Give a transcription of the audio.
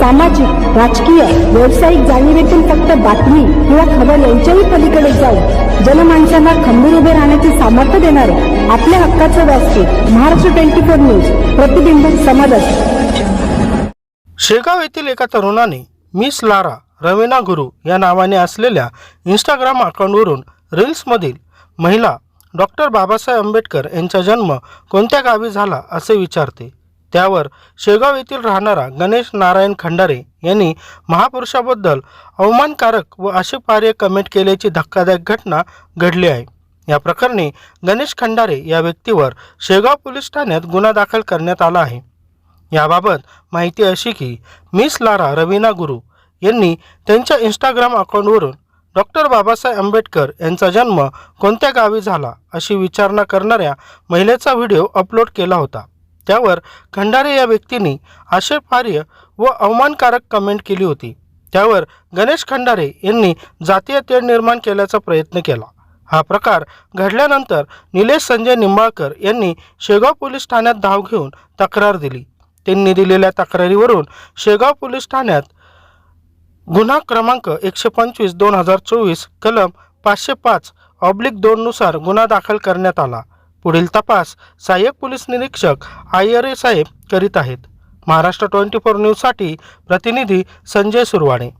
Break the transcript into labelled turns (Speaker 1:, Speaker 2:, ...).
Speaker 1: सामाजिक राजकीय व्यावसायिक जाणीवेतून फक्त बातमी किंवा खबर यांच्याही पलीकडे जाऊन जनमानसांना खंबीर उभे राहण्याचे सामर्थ्य देणारे आपल्या हक्काचं व्यासपीठ महाराष्ट्र ट्वेंटी फोर न्यूज प्रतिबिंब समाजात.
Speaker 2: शेगाव येथील एका तरुणाने मिस लारा रवीना गुरु या नावाने असलेल्या इंस्टाग्राम अकाउंटवरून रील्समधील महिला डॉक्टर बाबासाहेब आंबेडकर यांचा जन्म कोणत्या गावी झाला असे विचारते. त्यावर शेगाव येथील राहणारा गणेश नारायण खंडारे यांनी महापुरुषाबद्दल अवमानकारक व आक्षेपार्ह कमेंट केल्याची धक्कादायक घटना घडली आहे. या प्रकरणी गणेश खंडारे या व्यक्तीवर शेगाव पोलीस ठाण्यात गुन्हा दाखल करण्यात आला आहे. याबाबत माहिती अशी की मिस लारा रवीना गुरु यांनी त्यांच्या इंस्टाग्राम अकाउंटवरून डॉक्टर बाबासाहेब आंबेडकर यांचा जन्म कोणत्या गावी झाला अशी विचारणा करणाऱ्या महिलेचा व्हिडिओ अपलोड केला होता. त्यावर खंडारे या व्यक्तीने आक्षेपार्ह व अवमानकारक कमेंट केली होती. त्यावर गणेश खंडारे यांनी जातीय तेढ निर्माण केल्याचा प्रयत्न केला. हा प्रकार घडल्यानंतर निलेश संजय निंबाळकर यांनी शेगाव पोलीस ठाण्यात धाव घेऊन तक्रार दिली. त्यांनी दिलेल्या तक्रारीवरून शेगाव पोलीस ठाण्यात गुन्हा क्रमांक एकशे पंचवीस दोन हजार चोवीस कलम पाचशे पाच ऑब्लिक दोननुसार गुन्हा दाखल करण्यात आला. पुढील तपास सहाय्यक पोलीस निरीक्षक आयरे साहेब करीत आहेत. महाराष्ट्र ट्वेंटी फोर न्यूजसाठी प्रतिनिधी संजय सुरवाणे.